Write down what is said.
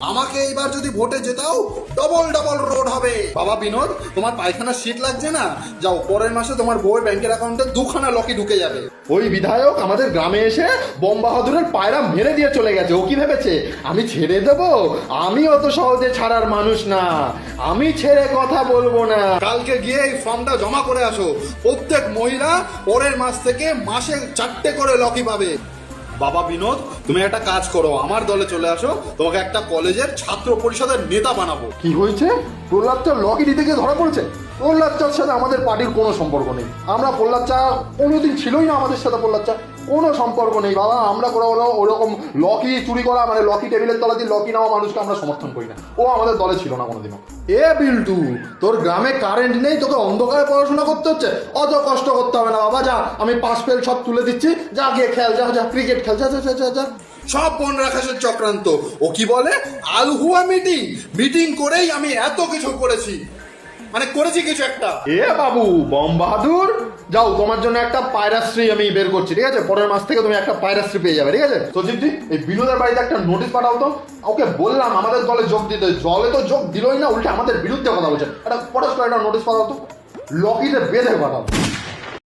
আমাকে এইবার যদি ভোটে জেতাও ডবল ডবল রোড হবে। বাবা বিনোদ তোমার পায়খানা সিট লাগছে না? যাও পরের মাসে তোমার বউয়ের ব্যাংকের অ্যাকাউন্টে দুখানা লকি ঢুকে যাবে। ওই বিধায়ক আমাদের গ্রামে এসে বোম বাহাদুরের পায়রা মেরে দিয়ে চলে গেছে ও কি ভেবেছে? আমি ছেড়ে দেব? আমি অত সহজে ছাড়ার মানুষ না। আমি ছেড়ে কথা বলব না। কালকে গিয়ে এই ফর্মটা জমা করে আসো। প্রত্যেক মহিলা পরের মাস থেকে মাসে চারটে করে লকি পাবে। বাবা বিনোদ, তুমি একটা কাজ করো, আমার দলে চলে আসো, তোমাকে একটা কলেজের ছাত্র পরিষদের নেতা বানাবো। কি হয়েছে? প্রহ্লাদ তো লকি গিয়ে ধরা পড়েছে। প্রহ্লাদ চার সাথে আমাদের পার্টির কোনো সম্পর্ক নেই। আমরা প্রহ্লাদ চা কোনোদিন ছিলই না আমাদের সাথে প্রহ্লাদ চা কোনো সম্পর্ক নেই, বাবা। আমরা কোনো ওরকম লকি চুরি করা মানে লকি টেবিলের তলা দিয়ে লকি নেওয়া মানুষকে আমরা সমর্থন করি না। ও আমাদের দলে ছিল না কোনোদিনও। এ বিল্টু, তোর গ্রামে কারেন্ট নেই, তোকে অন্ধকারে পড়াশোনা করতে হচ্ছে? অত কষ্ট করতে হবে না, বাবা। যা, আমি পাস ফেল সব তুলে দিচ্ছি। যা, গিয়ে খেল, যা যা ক্রিকেট খেল, যা যা যা যা সব বন রাখাসের চক্রান্ত। ও কি বলে? আলহুয়া মিটিং মিটিং করেই আমি এত কিছু করেছি। মানে করেছি কিছু একটা। এ বাবু বম বাহাদুর যাও, তোমার জন্য একটা পায়রাশ্রী আমি বের করছি, ঠিক আছে? পরের মাস থেকে তুমি একটা পায়রাশ্রী পেয়ে যাবে, ঠিক আছে? সচিবজি এই বিনোদের বাড়িতে একটা নোটিশ পাঠাও তো। ওকে বললাম, আমাদের দলে যোগ দিতে। জলে তো যোগ দিলই না, উল্টে আমাদের বিরুদ্ধে কথা বলছে। একটা পরস্পর একটা নোটিশ পাঠাও তো। লকিতে বেঁধে পাঠাও।